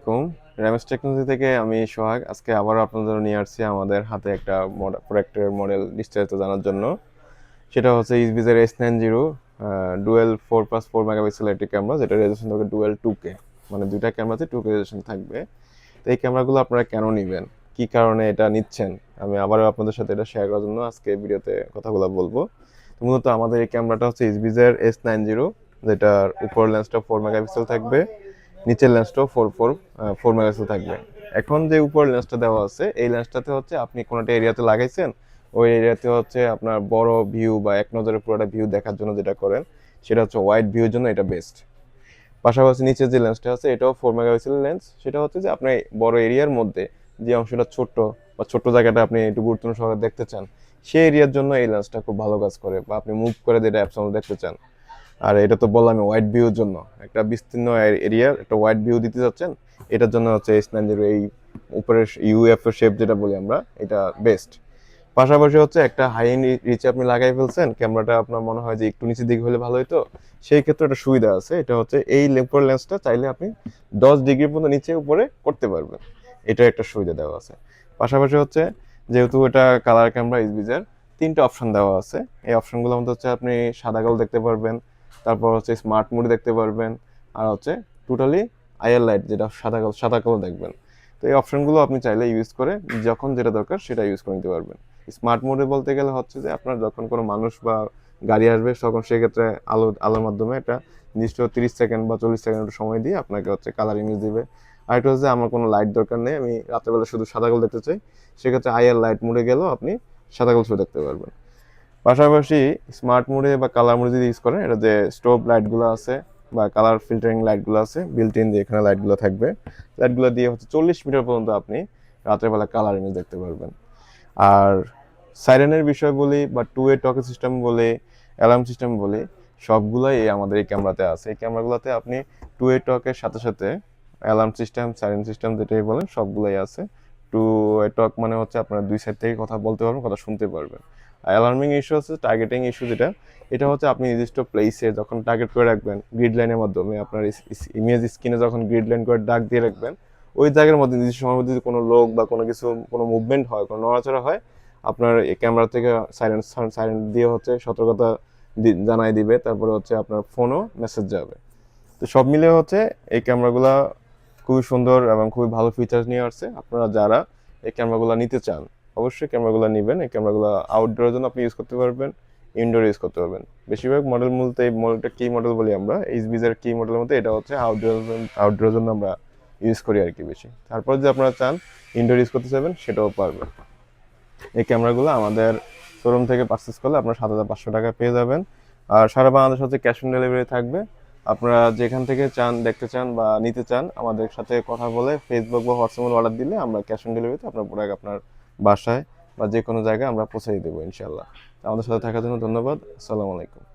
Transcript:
আলাইকুম। র্যামেস টেকনোলজি থেকে আমি সোহাগ। আজকে আবারও আপনাদের নিয়ে আসছি আমাদের হাতে একটা প্রোডাক্টের মডেল বিস্তারিত জানার জন্য। সেটা হচ্ছে ইসবিজের S nine zero dual four plus four megapixel একটি ক্যামেরা যেটা রেজুলেশন থাকবে ডুয়েল টু কে মানে দুইটা ক্যামেরাতে টু কে রেজুলেশন থাকবে। তো এই ক্যামেরাগুলো আপনারা কেন নেবেন? কি কারণে এটা নিচ্ছেন? আমি আবারও আপনাদের সাথে এটা শেয়ার করার জন্য আজকে ভিডিওতে কথাগুলো বলব। তো মূলত আমাদের এই ক্যামেরাটা হচ্ছে ইসবিজের এস নাইন জিরো যেটার উপর লেন্সটা ফোর মেগাপিক্সেল থাকবে। নিচের লেন্সটাও ফোর ফোর ফোর মেগাপিক্সেল থাকবে। এখন যে উপর লেন্সটা দেওয়া আছে, এই লেন্সটাতে হচ্ছে আপনি কোনোটা এরিয়াতে লাগাইছেন, ওই এরিয়াতে হচ্ছে আপনার বড় ভিউ বা এক নজরে পুরোটা ভিউ দেখার জন্য যেটা করেন, সেটা হচ্ছে ওয়াইড ভিউর জন্য এটা বেস্ট পাশাপাশি নিচে যে লেন্সটা আছে, এটাও ফোর মেগাপিক্সেল লেন্স সেটা হচ্ছে যে আপনি বড় এরিয়ার মধ্যে যে অংশটা ছোট্ট বা ছোট্ট জায়গাটা আপনি একটু গুরুত্বপূর্ণ সহকারে দেখতে চান, সেই এরিয়ার জন্য এই লেন্সটা খুব ভালো কাজ করে বা আপনি মুভ করে যেটা অ্যাপস দেখতে চান। আর এটা তো বললাম ওয়াইড ভিউর জন্য। একটা বিস্তীর্ণ এরিয়ার একটা ওয়াইড ভিউ দিতে যাচ্ছেন, এটার জন্য হচ্ছে এস নাইন জিরো এই উপরের ইউএফ শেপ যেটা বলি আমরা, এটা বেস্ট পাশাপাশি হচ্ছে একটা হাই রিচে আপনি লাগাই ফেলছেন ক্যামেরাটা আপনার মনে হয় যে একটু নিচের দিকে হলে ভালো হতো সেই ক্ষেত্রে একটা সুবিধা আছে, এটা হচ্ছে এই লেম্পোর লেন্সটা চাইলে আপনি দশ ডিগ্রি পর্যন্ত নিচে উপরে করতে পারবেন এটা একটা সুবিধা দেওয়া আছে। পাশাপাশি হচ্ছে যেহেতু এটা কালার ক্যামেরা ইসবিজের তিনটা অপশন দেওয়া আছে, এই অপশনগুলোর মধ্যে হচ্ছে আপনি সাদা কালো দেখতে পারবেন তারপর হচ্ছে স্মার্ট মোড দেখতে পারবেন, আর হচ্ছে টোটালি আইএল লাইট যেটা সাদা কালো সাদা কালো দেখবেন। তো এই অপশনগুলো আপনি চাইলে ইউজ করে যখন যেটা দরকার সেটা ইউজ করে নিতে পারবেন। স্মার্ট মোডে বলতে গেলে হচ্ছে যে আপনার যখন কোনো মানুষ বা গাড়ি আসবে, তখন সেক্ষেত্রে আলো, আলোর মাধ্যমে একটা নির্দিষ্ট তিরিশ সেকেন্ড বা চল্লিশ সেকেন্ড সময় দিয়ে আপনাকে হচ্ছে কালার ইমেজ দিবে। আর এটা হচ্ছে আমার কোনো লাইট দরকার নেই, আমি রাত্রেবেলা শুধু সাদা কালো দেখতে চাই, সেক্ষেত্রে আইএল লাইট মোডে গেলেও আপনি সাদা কালো ছবি দেখতে পারবেন। পাশাপাশি স্মার্ট মোডে বা কালার মোডে যদি ইউজ করেন, এটা যে স্টোভ লাইটগুলো আছে বা কালার ফিল্টারিং লাইটগুলো আছে বিল্ট ইন যে এখানে লাইটগুলো থাকবে। লাইটগুলো দিয়ে হচ্ছে চল্লিশ মিটার পর্যন্ত আপনি রাত্রেবেলা কালার ইমেজ দেখতে পারবেন। আর সাইরেনের বিষয় বলি বা টু এ টক সিস্টেম বলি অ্যালার্ম সিস্টেম বলি, সবগুলোই এই আমাদের এই ক্যামেরাতে আছে। এই ক্যামেরাগুলোতে আপনি টু এ টকের সাথে সাথে অ্যালার্ম সিস্টেম সাইরেন সিস্টেম যেটাই বলেন, সবগুলোই আছে। টু টক মানে হচ্ছে আপনার দুই সাইড থেকে কথা বলতে পারবেন, কথা শুনতে পারবেন। অ্যালার্মিং ইস্যু হচ্ছে টার্গেটিং ইস্যু যেটা, এটা হচ্ছে আপনি নির্দিষ্ট প্লেসে যখন টার্গেট করে রাখবেন গ্রিড লাইনের মাধ্যমে আপনার ইমেজ স্ক্রিনে যখন গ্রিড লাইন করে ডাক দিয়ে রাখবেন, ওই জায়গার মধ্যে নির্দিষ্ট সময়ের মধ্যে যদি কোনো লোক বা কোনো কিছু, কোনো মুভমেন্ট হয়, কোনো নড়াচড়া হয়, আপনার ক্যামেরা থেকে সাইলেন্ট সাইলেন্ট দিয়ে হচ্ছে সতর্কতা জানাই দিবে, তারপরে হচ্ছে আপনার ফোনও মেসেজ যাবে। তো সব মিলে হচ্ছে এই ক্যামেরাগুলো খুবই সুন্দর এবং খুবই ভালো ফিচার্স নিয়ে আসছে। আপনারা যারা এই ক্যামেরাগুলো নিতে চান, অবশ্যই ক্যামেরাগুলো নেবেন। এই ক্যামেরাগুলো আউটডোরের জন্য আপনি ইউজ করতে পারবেন ইনডোর ইউজ করতে পারবেন। বেশিরভাগ মডেল মূলত এই মডেলটা কি মডেল বলি আমরা। এইচবিজের কি মডেলের মধ্যে এটা হচ্ছে আউটডোর আউটডোরের জন্য আমরা ইউজ করি আর কি বেশি। তারপর যদি আপনারা চান ইনডোর ইউজ করতে চাইবেন, সেটাও পারবেন। এই ক্যামেরাগুলো আমাদের শোরুম থেকে পারচেস করলে আপনারা সাত হাজার পাঁচশো টাকা পেয়ে যাবেন। আর সারা বাংলাদেশ হচ্ছে ক্যাশ অন ডেলিভারি থাকবে। আপনারা যেখান থেকে চান, দেখতে চান বা নিতে চান, আমাদের সাথে কথা বলে ফেসবুক বা হোয়াটসঅ্যাপে অর্ডার দিলে আমরা ক্যাশ অন ডেলিভারিতে আপনার প্রোডাক্ট আপনার বাসায় বা যে কোনো জায়গায় আমরা পৌঁছে দেবো ইনশাল্লাহ আমাদের সাথে থাকার জন্য ধন্যবাদ। আসসালামু আলাইকুম।